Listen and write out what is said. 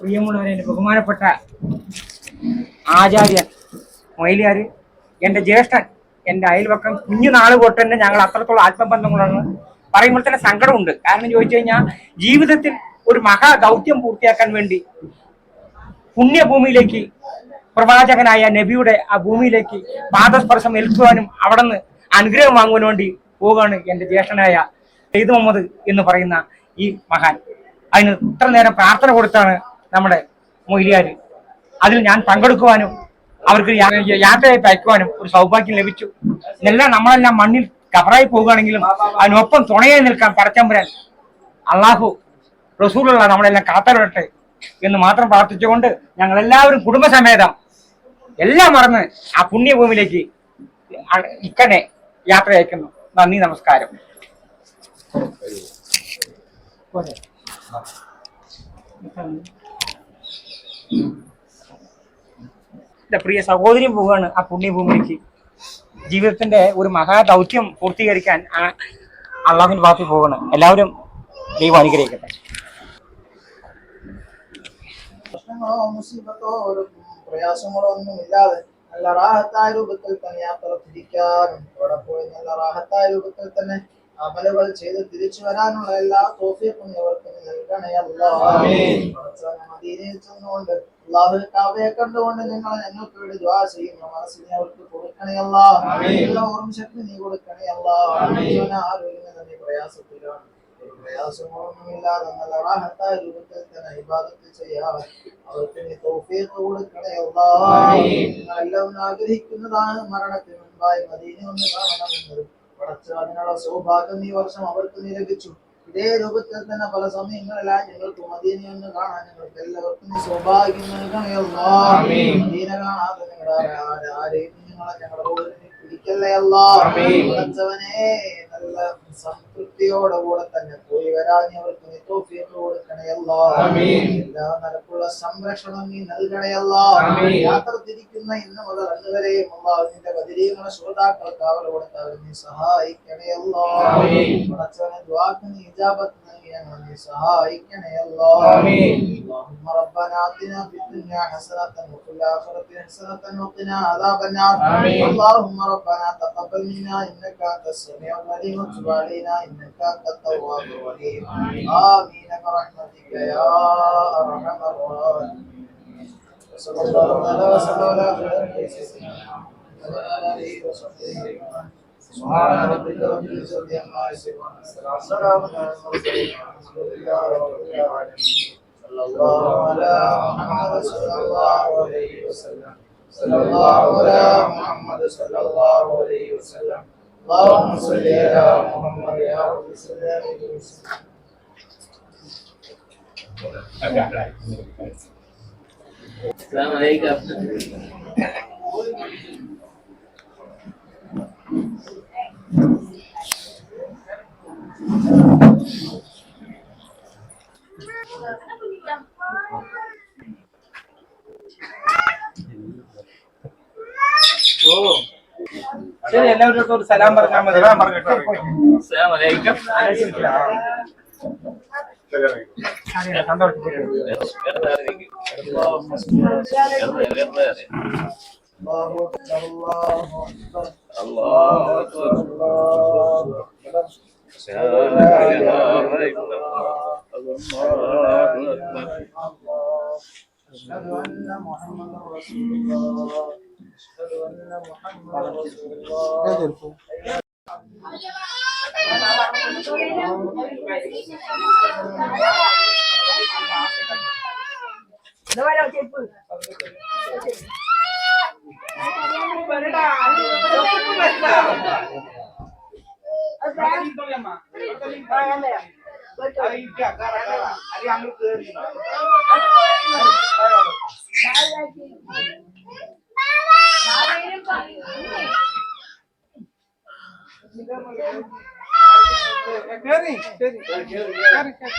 പ്രിയമുള്ളവരെ ബഹുമാനപ്പെട്ട ആചാര്യൻ മൊയിലിയാര് എന്റെ ജ്യേഷ്ഠൻ എന്റെ അയൽവക്കം കുഞ്ഞു നാൾ തൊട്ട് തന്നെ ഞങ്ങൾ അത്രത്തോളം ആത്മബന്ധങ്ങളാണ് പറയുമ്പോൾ തന്നെ സങ്കടമുണ്ട്. കാരണം ചോദിച്ചു കഴിഞ്ഞാൽ ജീവിതത്തിൽ ഒരു മഹാ ദൗത്യം പൂർത്തിയാക്കാൻ വേണ്ടി പുണ്യഭൂമിയിലേക്ക് പ്രവാചകനായ നബിയുടെ ആ ഭൂമിയിലേക്ക് പാദസ്പർശം ഏൽക്കുവാനും അവിടെ അനുഗ്രഹം വാങ്ങുവാൻ വേണ്ടി പോവുകയാണ് എന്റെ ജ്യേഷ്ഠനായ സെയ്ദ് മുഹമ്മദ് എന്ന് പറയുന്ന ഈ മഹാൻ. അതിന് ഇത്ര നേരം പ്രാർത്ഥന കൊടുത്താണ് നമ്മുടെ മൊയ്ലിയാർ അതിൽ ഞാൻ പങ്കെടുക്കുവാനും അവർക്ക് യാ- യാത്രയായി അയക്കുവാനും ഒരു സൗഭാഗ്യം ലഭിച്ചു. ഇതെല്ലാം നമ്മളെല്ലാം മണ്ണിൽ കബറായി പോവുകയാണെങ്കിലും അതിനൊപ്പം തുണയായി നിൽക്കാൻ പടച്ചമ്പുരാൻ അള്ളാഹു റസൂലുള്ള നമ്മളെല്ലാം കാത്തരട്ടെ എന്ന് മാത്രം പ്രാർത്ഥിച്ചുകൊണ്ട് ഞങ്ങളെല്ലാവരും കുടുംബസമേതം എല്ലാം മറന്ന് ആ പുണ്യഭൂമിയിലേക്ക് ഇക്കനെ യാത്ര അയക്കുന്നു. നന്ദി നമസ്കാരം. എന്റെ പ്രിയ സഹോദരി പോവുകയാണ് ആ പുണ്യഭൂമിക്ക് ജീവിതത്തിന്റെ ഒരു മഹാ ദൗത്യം പൂർത്തീകരിക്കാൻ അള്ളാഹുവിന്റെ ഭാഗത്ത് പോവാണ് എല്ലാവരും ദൈവം അനുഗ്രഹിക്കട്ടെ. പ്രയാസങ്ങളോ ഒന്നും ഇല്ലാതെ നല്ല റാഹത്തായ രൂപത്തിൽ തന്നെ യാത്ര തിരിക്കാനും അവിടെ പോയി നല്ല റാഹത്തായ രൂപത്തിൽ തന്നെ അമലുകൾ ചെയ്ത് തിരിച്ചു വരാനുള്ള എല്ലാ തോഫിയക്കും ഇവർക്ക് നീ നൽകണേ അല്ലാ. പടച്ചവനെ മദീനയിൽ ചെന്നുകൊണ്ട് അള്ളാഹു കാവയെ കണ്ടുകൊണ്ട് നിങ്ങൾ ഞങ്ങൾക്ക് വേണ്ടി ദ്വാ ചെയ്യുന്നു. മനസ്സിനെ അവർക്ക് കൊടുക്കണയല്ല എല്ലാ ഓർമ്മ ശക്തി നീ കൊടുക്കണേ അല്ലാ. പടച്ചവനെ ആരോഗ്യം പ്രയാസത്തിലാണ്. പ്രയാസങ്ങളൊന്നുമില്ലാതെ നല്ല റാഹത്തായ രൂപത്തിൽ തന്നെ ഇബാദത്ത് ചെയ്യാൻ അവർക്ക് നീ നിങ്ങളെല്ലാം ആഗ്രഹിക്കുന്നതാണ് മരണത്തിന് മുൻപായി മദീനെ ഒന്ന് കാണണമെന്നത് പടച്ച അതിനുള്ള സൗഭാഗ്യം ഈ വർഷം അവർക്ക് നീ ലഭിച്ചു ഇതേ രൂപത്തിൽ തന്നെ പല സമയങ്ങളിലായി ഞങ്ങൾക്ക് മദീന ഒന്ന് കാണാൻ ഞങ്ങൾക്ക് എല്ലാവർക്കും നീ സൗഭാഗ്യം നൽകണേ. അല്ലാ മദീന കാണാതെ നിങ്ങളുടെ ആരെയും ഞങ്ങളെ ഞങ്ങളുടെ പിടിക്കല്ലേ അല്ലാ? പടച്ചവനെ നല്ല സംതൃപ്തിയോടെ കൂടെ തന്നെ പോയി വരാൻ അവർക്ക് നീ തൗഫീഖ് കൊടുക്കണേ അല്ലാ. എല്ലാ നിലക്കുള്ള സംരക്ഷണം നീ നൽകണേ അല്ലാ. യാത്ര തിരിക്കുന്ന ഇന്ന് മുതൽ അന്ന് വരെയും അല്ലാഹ് നിന്റെ ശ്രോതാക്കൾക്ക് ശ്രോതാക്കൾ കാവൽ കൊടുത്താൽ നീ സഹായിക്കണയല്ലോ പടച്ചവനെ ദുആക്ക് നീ ഇജാബത്ത് നൽകി ഞങ്ങളെ നീ സഹായിക്കണേ അല്ലാ. اللهم ربنا آتنا في الدنيا حسنة وفي الآخرة حسنة وقنا عذاب النار. اللهم ربنا تقبل منا إنك أنت السميع العليم وتب علينا إنك أنت التواب الرحيم. آمين. برحمتك يا أرحم الراحمين. وصلى الله وسلم على خير سيدنا وعلى آله وصحبه. أجمعين سبحان ربك رب العزة عما يصفون. وسلام على المرسلين. والحمد لله رب العالمين. صلى الله على محمد صلى الله عليه وسلم صلى الله على محمد صلى الله عليه وسلم اللهم صل على محمد يا رب صل السلام عليكم ശരി എല്ലാവരും ഒരു സലാം പറഞ്ഞാൽ അക്ബർ സലാം പറഞ്ഞു അള്ളാഹു അക്ബർ. അള്ളാഹു അക്ബർ. അഷ്ഹദു അന്ന മുഹമ്മദർ റസൂലുള്ളാഹ് అది అమ్మ சரி சரி சரி சரி